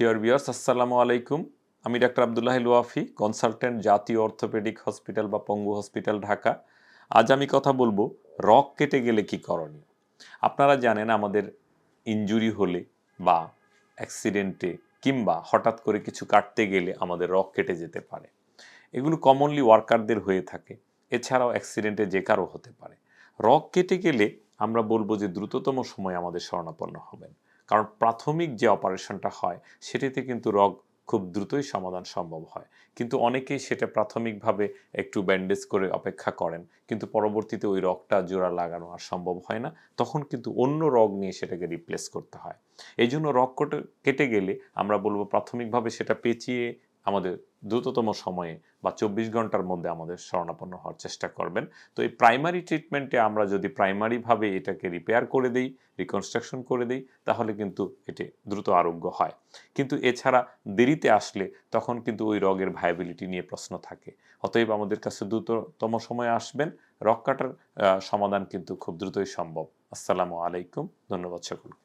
Deer বিয়ার্স আসসালামু আলাইকুম আমি ডাক্তার আবদুল্লাহ লুয়াফি কনসালটেন্ট জাতীয় অর্থোপেডিক হসপিটাল বা পঙ্গু হসপিটাল ঢাকা। আজ আমি কথা বলব, রক কেটে গেলে কি করণীয়? আপনারা জানেন আমাদের ইনজুরি হলে বা অ্যাক্সিডেন্টে কিংবা হঠাৎ করে কিছু কাটতে গেলে আমাদের রক কেটে যেতে পারে। এগুলো কমনলি ওয়ার্কারদের হয়ে থাকে। এছাড়াও অ্যাক্সিডেন্টে যে কারও হতে পারে। রক কেটে গেলে আমরা বলব যে দ্রুততম সময় আমাদের শরণাপন্ন হবেন। কারণ প্রাথমিক যে অপারেশনটা হয়, সেটিতে কিন্তু রোগ খুব দ্রুতই সমাধান সম্ভব হয়। কিন্তু অনেকেই সেটা প্রাথমিকভাবে একটু ব্যান্ডেজ করে অপেক্ষা করেন, কিন্তু পরবর্তীতে ওই রগটা জোড়া লাগানো আর সম্ভব হয় না। তখন কিন্তু অন্য রগ নিয়ে সেটাকে রিপ্লেস করতে হয়। এই জন্য রগ কেটে কেটে গেলে আমরা বলব প্রাথমিকভাবে সেটা পেঁচিয়ে আমাদের দ্রুততম সময়ে বা চব্বিশ ঘণ্টার মধ্যে আমাদের শরণাপন্ন হওয়ার চেষ্টা করবেন। তো এই প্রাইমারি ট্রিটমেন্টে আমরা যদি প্রাইমারিভাবে এটাকে রিপেয়ার করে দিই রিকনস্ট্রাকশন করে দিই, তাহলে কিন্তু এটি দ্রুত আরোগ্য হয়। কিন্তু এছাড়া দেরিতে আসলে তখন কিন্তু ওই রগের ভায়াবিলিটি নিয়ে প্রশ্ন থাকে। অতএব আমাদের কাছে দ্রুততম সময়ে আসবেন, রগ কাটার সমাধান কিন্তু খুব দ্রুতই সম্ভব। আসসালামু আলাইকুম, ধন্যবাদ সকলকে।